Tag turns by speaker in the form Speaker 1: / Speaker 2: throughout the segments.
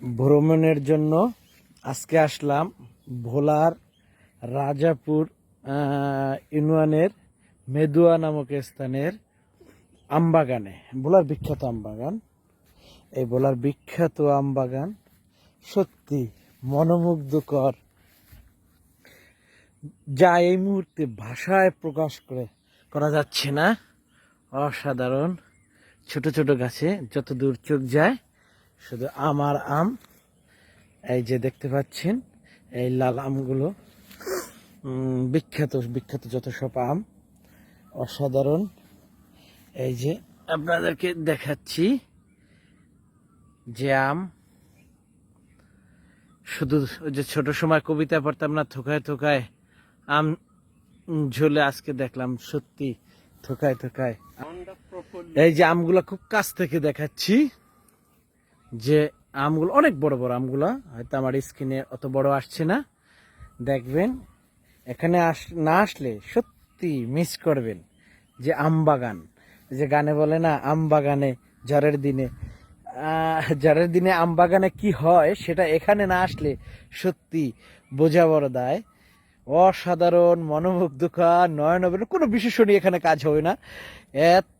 Speaker 1: ভ্রমণের জন্য আজকে আসলাম ভোলার রাজাপুর ইউনিয়নের মেদুয়া নামক স্থানের আমবাগানে, ভোলার বিখ্যাত আমবাগান। এই ভোলার বিখ্যাত আমবাগান সত্যি মনোমুগ্ধকর। যা এই মুহূর্তে ভাষায় প্রকাশ করে, করা যাচ্ছে না। অসাধারণ। ছোট ছোট গাছে যত দূর চোখ যায় শুধু আম আর আম এই যে দেখতে পাচ্ছেন এই লাল আমগুলো বিখ্যাত বিখ্যাত যত সব আম অসাধারণ। এই যে আপনাদেরকে দেখাচ্ছি যে আম শুধু যে ছোট সময় কবিতা পড়তাম না থোকায় থোকায় আম ঝোলে আজকে দেখলাম সত্যি থোকায় থোকায়। এই যে আমগুলো খুব কাছ থেকে দেখাচ্ছি। যে আমগুলো, অনেক বড় বড় আমগুলো, হয়তো আমার স্কিনে অত বড় আসছে না। দেখবেন, এখানে আস, না আসলে সত্যি মিস করবেন যে আম বাগান। যে গানে বলে না, আম বাগানে ঝড়ের দিনে ঝড়ের দিনে আম বাগানে কি হয় সেটা এখানে না আসলে সত্যি বোঝা বড় দায়। অসাধারণ, মনোমুগ্ধকর, নয়নবের, কোনো বিশেষণই এখানে কাজ হবে না। এত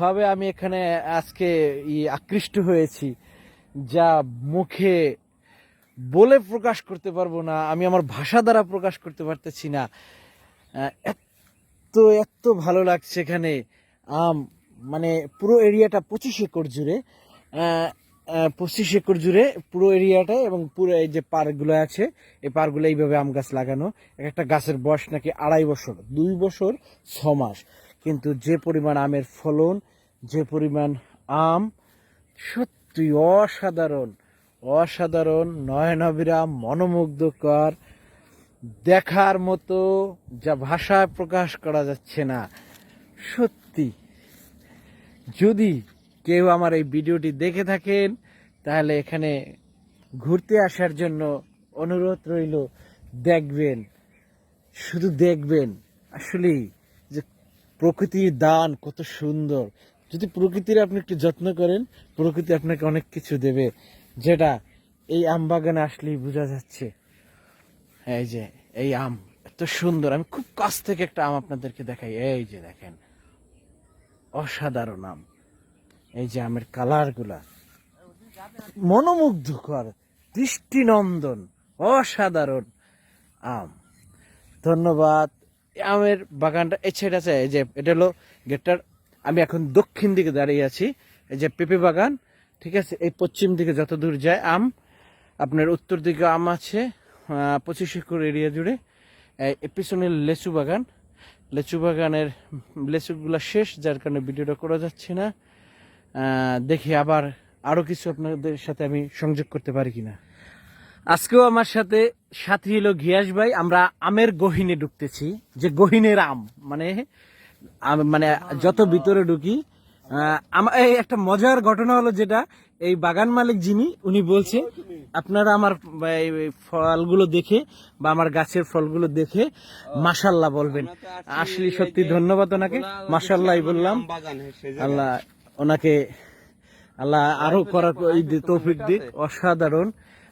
Speaker 1: ভাবে আমি এখানে আজকে আকৃষ্ট হয়েছি, যা মুখে বলে প্রকাশ করতে পারব না, আমি আমার ভাষা দ্বারা প্রকাশ করতে পারতেছি না। এত এত ভালো লাগছে এখানে। আম মানে পুরো এরিয়াটা পঁচিশ একর জুড়ে পঁচিশ একর জুড়ে পুরো এরিয়াটা এবং পুরো এই যে পার্কগুলো আছে, এই পার্কগুলো এইভাবে আম গাছ লাগানো। একটা গাছের বয়স নাকি আড়াই বছর, দুই বছর, ছ মাস। কিন্তু যে পরিমাণ আমের ফলন, যে পরিমাণ আম, সত্যি অসাধারণ অসাধারণ, নয়নাবিরাম, মনোমুগ্ধকর, দেখার মতো যা ভাষায় প্রকাশ করা যাচ্ছে না। সত্যি। যদি কেউ আমার এই ভিডিওটি দেখে থাকেন, তাহলে এখানে ঘুরতে আসার জন্য অনুরোধ রইল, দেখবেন। শুধু দেখবেন, আসলেই। প্রকৃতির দান কত সুন্দর। যদি প্রকৃতির আপনি একটু যত্ন করেন, প্রকৃতি আপনাকে অনেক কিছু দেবে। যেটা এই আম বাগানে আসলেই বোঝা যাচ্ছে। এই যে, এই আম, এত সুন্দর। আমি খুব কাছ থেকে একটা আম আপনাদেরকে দেখাই। এই যে দেখেন, অসাধারণ আম। এই যে আমের কালারগুলা মনোমুগ্ধকর, দৃষ্টিনন্দন, অসাধারণ আম। ধন্যবাদ। আমের বাগানটা, এই সাইড আছে, এই যে এটা হলো গেটটার, আমি এখন দক্ষিণ দিকে দাঁড়িয়ে আছি, এই যে পেঁপে বাগান, ঠিক আছে? এই পশ্চিম দিকে যত দূর যায় আম, আপনার উত্তর দিকে আম আছে পঁচিশ একর এরিয়া জুড়ে পিছনে লেচু বাগান, লেচু বাগানের লেচুগুলো শেষ, যার কারণে ভিডিওটা করা যাচ্ছে না। দেখি আবার আরও কিছু আপনাদের সাথে আমি সংযোগ করতে পারি কিনা। আজকেও আমার সাথে সাথী হলো ঘিয়াস ভাই। আমরা আমের গহিনে ঢুকতেছি। যে গহিনের আম মানে মানে যত ভিতরে ঢুকি আহ, আমা- এই একটা মজার ঘটনা হলো যেটা এই বাগান মালিক যিনি উনি বলছে আপনারা আমার ফলগুলো দেখে বা আমার গাছের ফলগুলো দেখে মাসাল্লাহ বলবেন। আসলে সত্যি ধন্যবাদ ওনাকে। মাসাল্লাহ বললাম। আল্লাহ ওনাকে আল্লাহ আরও করার তৌফিক দিক। অসাধারণ।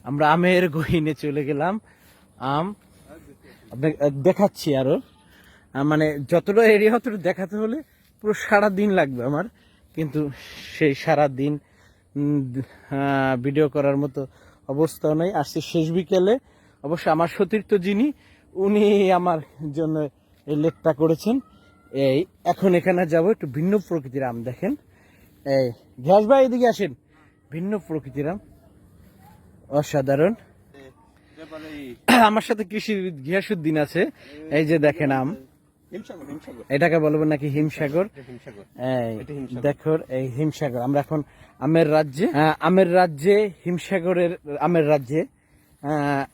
Speaker 1: আমরা আমের গহিনে চলে গেলাম। আম। দেখাচ্ছি আরও। মানে যতটা এরিয়া অতটা দেখাতে হলে পুরো সারা দিন লাগবে আমার। কিন্তু সেই সারা দিন ভিডিও করার মতো অবস্থাও নেই। আসছে শেষ বিকেলে অবশ্য আমার সতীর্থ যিনি, উনি আমার জন্য এই করেছেন। এই, এখন এখানে যাব একটু ভিন্ন প্রকৃতির আম দেখেন। এই ঘাস ভাই, এদিকে আসেন। ভিন্ন প্রকৃতির আম। অসাধারণ। আমার সাথে কৃষি ঘিয়াসুদ্দিন আছে। এই যে দেখেন আম। এটাকে বলব নাকি হিমসাগর? দেখো এই হিমসাগর। আমরা এখন আমের রাজ্যে আহ, আমের রাজ্যে হিমসাগরের আমের রাজ্যে হ্যাঁ।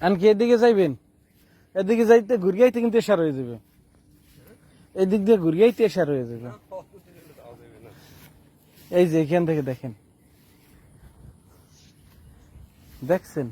Speaker 1: আনকি এদিকে যাইবেন? এদিকে যাইতে ঘুরিয়াইতে কিন্তু এসার হয়ে যাবে। এদিক দিয়ে ঘুরিয়াইতে এসার হয়ে যাবে। এই যে এখান থেকে দেখেন। দেখছেন?